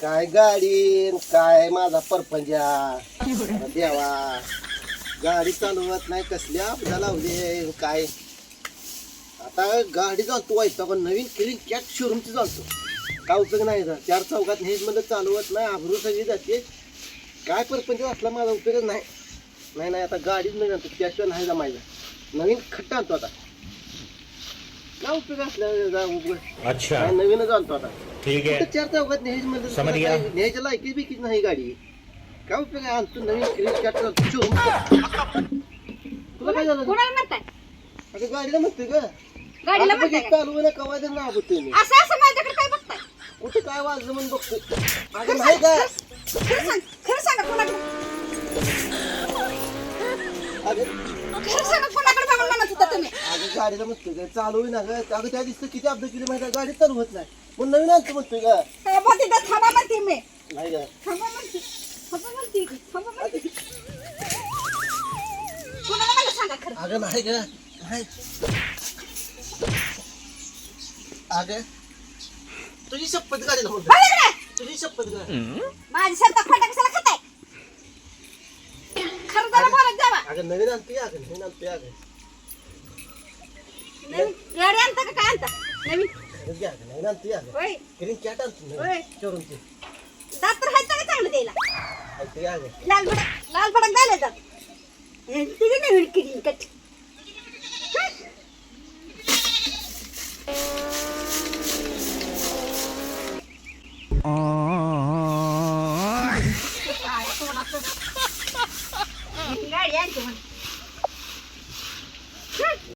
काय गाडी न काय माझा परपंजा देवा. गाडी चालवत नाही कसल्या अपघात लावले काय. आता गाडी चालतो व्हायचा पण नवीन केली कॅट शोरूमची चालतो काय उपयोग नाही जा चार चौकात हेच म्हणलं चालवत नाही आबरू सगळी जाते. काय परपंच असला माझा उपयोगच नाही. नाही नाही आता गाडीच नाही जातो त्याशिवाय नाही जमायचं. नवीन खट्टा आणतो आता. काय उपयोग असल्या उपयोग अच्छा. नवीनच आणतो आता. ठीक कुठं है चार चौकात न्यायची समज न्यायच्या बिकीच नाही गाडी. काय? उपयोग आहे आणतो नवीन क्रेडिट कार्ड चालतो तुला काय झालं? कोणाला म्हणताय? अगं गाडीला म्हणतोय का गाडीला म्हणताय बघित का? चालू ना कवा ना मी असं असं माझ्याकडे काय बघताय? कुठे काय वाजलं म्हणून बघतोय अगं खरं नाही सांग, का खरं सांग खरं सांगा कोणाकडे. अगं. खरं सांगा कोणाकडे बघून म्हणत होता तुम्ही. अगं गाडीला म्हणतोय का चालू ना ग. अगं त्या दिवशी किती अपघात केली माहिती आहे? गाडी चालू होत नाही. मग नवीन आणतो म्हणतोय का थांबा तिथं थांबा म्हणते मी. नाही का थांबा म्हणते. थांबा म्हणते. थांबा म्हणते. कोणाला मला सांगा खरं? अगं नाही का नाही. अगं. तुझी शपथ गाडीला म्हणतो बरं इकडे. तुझी शपथ माझी शब्द खोटा कशाला खाताय. खरं जरा बोलत जावा. अगं नवीन आणतोय अगं नवीन आणतोय अगं. नवीन गाडी आणता का काय आणता नवीन अगं घ्या अगं नवीन आणतोय अगं होय ग्रीन कॅट आणतो होय. नवीन शोरूमची दात तर हायचं का चांगलं द्यायला आणतोय अगं लाल भडक लाल भडक झाले जात तिथे नवीन किरी कट गाडी आणतो म्हणे